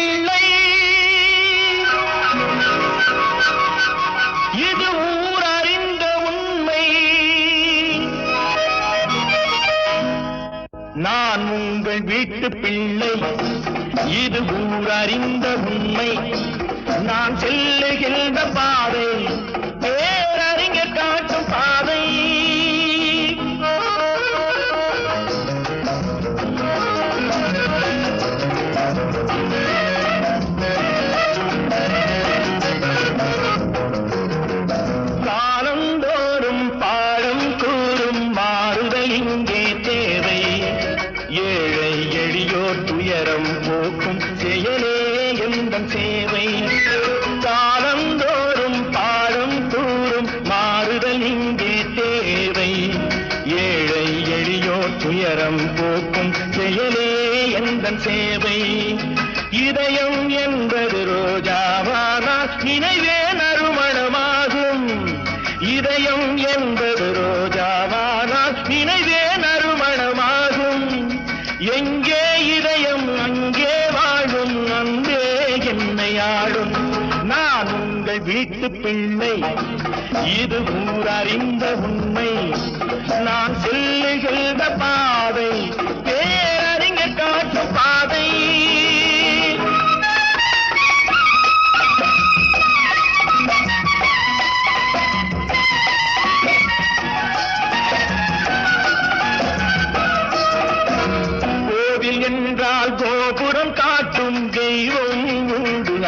பிள்ளை இது ஊர் அறிந்த உண்மை. நான் உங்கள் வீட்டு பிள்ளை. இது ஊர் அறிந்த உண்மை. நான் செல்ல துயரம் போக்கும் செயலே எந்தன் சேவை? காலந்தோறும் பாடம் கூறும் மாறுதல் இங்கே தேவை. ஏழை எளியோர் துயரம் போக்கும் செயலே எந்தன் சேவை? இதயம் என்பது ரோஜாவானால் நினைவே நறுமணமாகும். இதயம் என்பது வாழும் என்னை ஆடும். நான் உங்கள் வீட்டு பிள்ளை. இது ஊரறிந்த உண்மை. நான் செல்லுகின்ற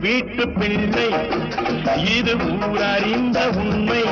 வீட்டு பிள்ளை இது ஊரறிந்த உண்மை.